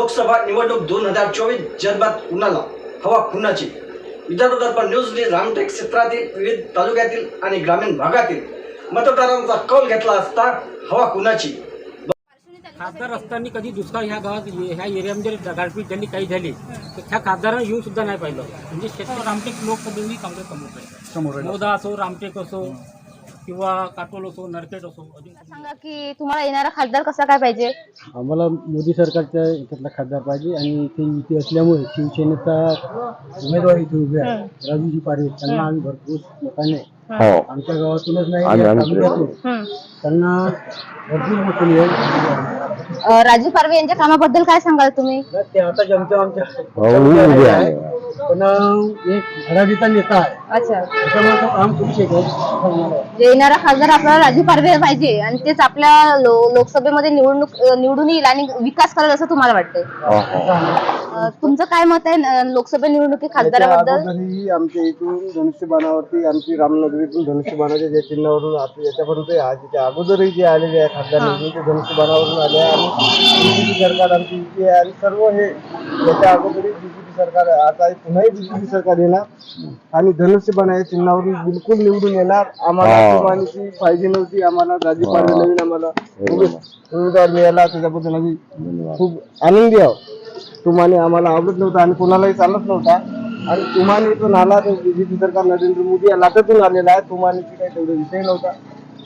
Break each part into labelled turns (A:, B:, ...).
A: लोकसभा निवडणूक दोन हजार चोवीस जन्मात कुणाला हवा कुणाची विदर्भ दर्पण न्यूजने रामटेक क्षेत्रातील विविध तालुक्यातील आणि ग्रामीण भागातील मतदारांचा कौल घेतला असता हवा कुणाची
B: खासदार असताना कधी दुष्काळ ह्या गावात ह्या एरियामध्ये गारपीट झाली काही झाली तर ह्या खासदारांना येऊन सुद्धा नाही पाहिलं. म्हणजे क्षेत्र रामटेक लोकसभेने काँग्रेस समोर
C: समोर
B: मोदा असो रामटेक असो किंवा काटोल असो नरखेड असो अजून
D: सांगा की तुम्हाला येणारा खासदार कसा काय पाहिजे?
C: आम्हाला मोदी सरकारच्या याच्यातला खासदार पाहिजे आणि ते युती असल्यामुळे शिवसेनेचा उमेदवार इथे उभे आहे. राजूजी पारवे त्यांना आम्ही भरपूर मताने आमच्या गावातूनच नाही तालुक्यातून
D: हम्म.
C: त्यांना भरपूर मतं मिळेल
D: अं, राजू पारवे यांच्या कामाबद्दल काय सांगाल तुम्ही?
C: ते आता जमते आमच्या. आहे. पण एक धडाडीचा नेता आहे.
D: अच्छा.
C: त्याच्यामुळे तो काम करू शकेल
D: जे येणारा खासदार आपल्याला राजू पारवे पाहिजे आणि तेच आपल्या लो- लोकसभेमध्ये निवडणूक अं, निवडून येईल आणि विकास करेल असं तुम्हाला वाटतंय? अं, तुमचं काय मत आहे लोकसभा निवडणुकी खासदाराबद्दल?
C: अगोदरही आमच्या इथून धनुष्यबाणावरती आमची रामनगरीतून धनुष्यबाणाच्या ज्या चिन्हावरून आता याच्यापर्यंत आज त्याच्या अगोदरही जे आलेले आहे खासदार निवडून ते धनुष्यबाणावरून आले आहे आणि सरकार आमची इथे आहे आणि सर्व हे याच्या अगोदरही बीजेपी सरकार आहे. आता हे पुन्हाही बीजेपी सरकार येणार आणि धनुष्यबाणा या चिन्हावरून बिलकुल निवडून येणार. आम्हाला पाहिजे नव्हती. आम्हाला राजू पाटील नवीन आम्हाला उमेद- उमेदवार मिळाला. त्याच्याबद्दल आम्ही खूप आनंदी आहोत. तुम्हाला आम्हाला आवडत नव्हता आणि कोणालाही चालत नव्हता. आणि तुम्हाला तो नाला तो बीजेपी सरकार नरेंद्र मोदी या लाटातून आलेला आहे. तुम्हाला काही तेवढा विषय नव्हता.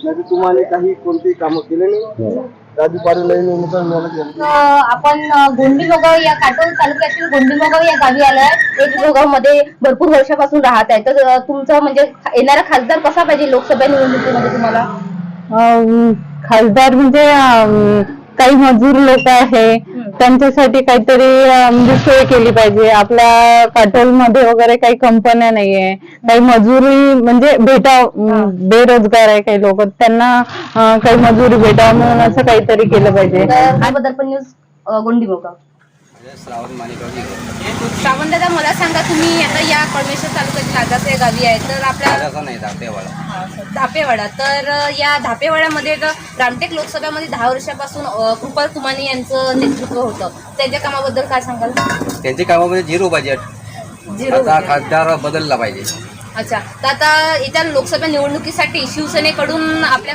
C: नाही तुम्हाला काही कोणतेही कामं केले नाही. राजू
D: आपण गोंडीमोगाव या काटोल तालुक्यातील गोंडीमोगाव या गावी आलाय. एक मोगावमध्ये भरपूर वर्षापासून राहत आहे. तर तुमचं म्हणजे येणारा खासदार कसा पाहिजे लोकसभा निवडणुकीमध्ये तुम्हाला?
E: खासदार म्हणजे काही मजूर लोक आहे. त्यांच्यासाठी काहीतरी म्हणजे सोय केली पाहिजे. आपल्या काटोलमध्ये वगैरे काही कंपन्या नाहीये. काही मजुरी म्हणजे भेटाव बेरोजगार आहे काही लोक. त्यांना काही मजुरी भेटावं म्हणून असं काहीतरी केलं पाहिजे.
D: गोंडीमोगाव श्रावण दादा मला सांगा तुम्ही आता या कळमेश्वर तालुक्यातील आगास या गावी आहे तर आपल्या धापेवाडा. तर या धापेवाड्यामध्ये रामटेक लोकसभेमध्ये दहा वर्षापासून कृपाल तुमाने यांचं नेतृत्व होतं. त्यांच्या कामाबद्दल काय सांगाल?
F: त्यांच्या कामामध्ये झिरो बजेट
D: झिरो
F: आता
D: बजेट.
F: खासदार बदलला पाहिजे.
D: अच्छा. तर आता येत्या लोकसभा निवडणुकीसाठी शिवसेनेकडून आपल्या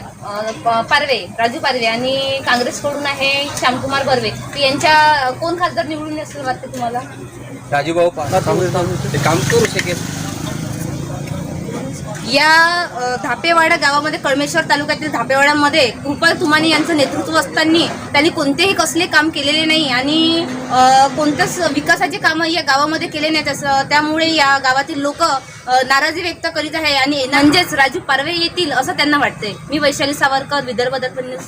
D: पारवे राजू पारवे आणि काँग्रेसकडून आहे श्यामकुमार बर्वे. यांच्या कोण खासदार निवडून येईल असं वाटतं तुम्हाला?
F: राजूभाऊ ते काम करू शकेल.
D: या धापेवाडा गावामध्ये कळमेश्वर तालुक्यातील धापेवाड्यामध्ये कृपाल तुमाने यांचं नेतृत्व असताना त्यांनी कोणतेही कसले काम केलेले नाही आणि कोणत्याच विकासाचे कामं या गावामध्ये केले नाहीत. असं त्यामुळे या गावातील लोक नाराजी व्यक्त करीत आहे आणि म्हणजेच राजू पारवे येतील असं त्यांना वाटतंय. मी वैशाली सावरकर विदर्भ दर्पण न्यूज.